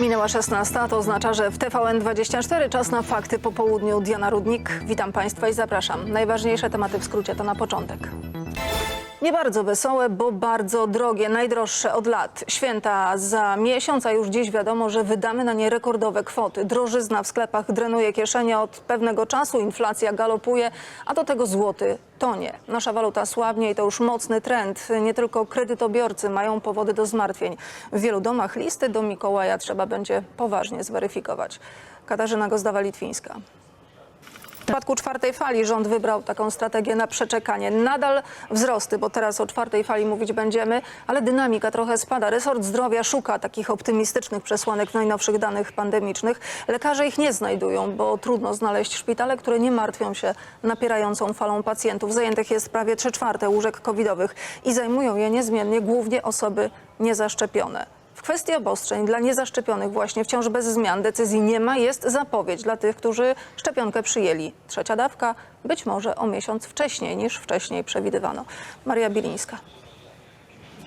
Minęła 16, a to oznacza, że w TVN24 czas na fakty po południu. Diana Rudnik, witam Państwa i zapraszam. Najważniejsze tematy w skrócie to na początek. Nie bardzo wesołe, bo bardzo drogie, najdroższe od lat. Święta za miesiąc, a już dziś wiadomo, że wydamy na nie rekordowe kwoty. Drożyzna w sklepach drenuje kieszenie od pewnego czasu, inflacja galopuje, a do tego złoty tonie. Nasza waluta słabnie i to już mocny trend. Nie tylko kredytobiorcy mają powody do zmartwień. W wielu domach listy do Mikołaja trzeba będzie poważnie zweryfikować. Katarzyna Gozdawa-Litwińska. W przypadku czwartej fali rząd wybrał taką strategię na przeczekanie. Nadal wzrosty, bo teraz o czwartej fali mówić będziemy, ale dynamika trochę spada. Resort zdrowia szuka takich optymistycznych przesłanek w najnowszych danych pandemicznych. Lekarze ich nie znajdują, bo trudno znaleźć szpitale, które nie martwią się napierającą falą pacjentów. Zajętych jest prawie 3 czwarte łóżek covidowych i zajmują je niezmiennie głównie osoby niezaszczepione. W kwestii obostrzeń dla niezaszczepionych właśnie wciąż bez zmian decyzji nie ma. Jest zapowiedź dla tych, którzy szczepionkę przyjęli. Trzecia dawka być może o miesiąc wcześniej niż wcześniej przewidywano. Maria Bilińska.